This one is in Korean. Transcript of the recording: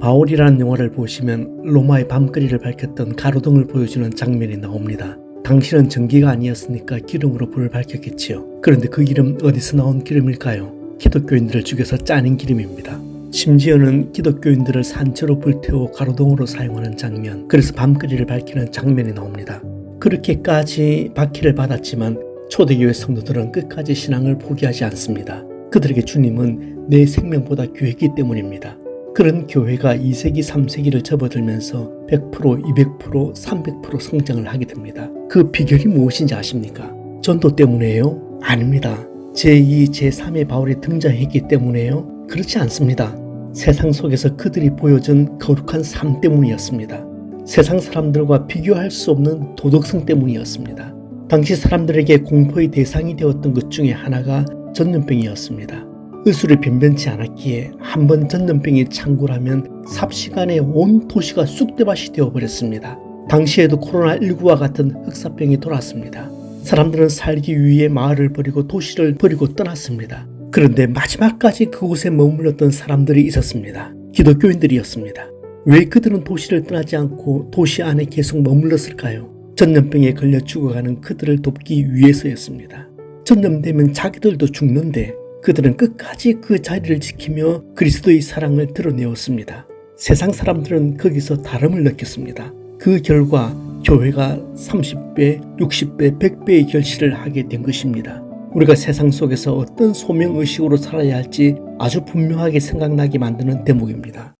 바울이라는 영화를 보시면 로마의 밤거리를 밝혔던 가로등을 보여주는 장면이 나옵니다. 당신은 전기가 아니었으니까 기름으로 불을 밝혔겠지요. 그런데 그 기름 어디서 나온 기름일까요? 기독교인들을 죽여서 짜낸 기름입니다. 심지어는 기독교인들을 산채로 불태워 가로등으로 사용하는 장면, 그래서 밤거리를 밝히는 장면이 나옵니다. 그렇게까지 박해를 받았지만 초대교회 성도들은 끝까지 신앙을 포기하지 않습니다. 그들에게 주님은 내 생명보다 교회이기 때문입니다. 그런 교회가 2세기, 3세기를 접어들면서 100%, 200%, 300% 성장을 하게 됩니다. 그 비결이 무엇인지 아십니까? 전도 때문이에요? 아닙니다. 제2, 제3의 바울이 등장했기 때문에요? 그렇지 않습니다. 세상 속에서 그들이 보여준 거룩한 삶 때문이었습니다. 세상 사람들과 비교할 수 없는 도덕성 때문이었습니다. 당시 사람들에게 공포의 대상이 되었던 것 중에 하나가 전염병이었습니다. 의술이 변변치 않았기에 한 번 전염병이 창궐하면 삽시간에 온 도시가 쑥대밭이 되어버렸습니다. 당시에도 코로나19와 같은 흑사병이 돌았습니다. 사람들은 살기 위해 마을을 버리고 도시를 버리고 떠났습니다. 그런데 마지막까지 그곳에 머물렀던 사람들이 있었습니다. 기독교인들이었습니다. 왜 그들은 도시를 떠나지 않고 도시 안에 계속 머물렀을까요? 전염병에 걸려 죽어가는 그들을 돕기 위해서였습니다. 전염되면 자기들도 죽는데 그들은 끝까지 그 자리를 지키며 그리스도의 사랑을 드러내었습니다. 세상 사람들은 거기서 다름을 느꼈습니다. 그 결과 교회가 30배, 60배, 100배의 결실을 하게 된 것입니다. 우리가 세상 속에서 어떤 소명의식으로 살아야 할지 아주 분명하게 생각나게 만드는 대목입니다.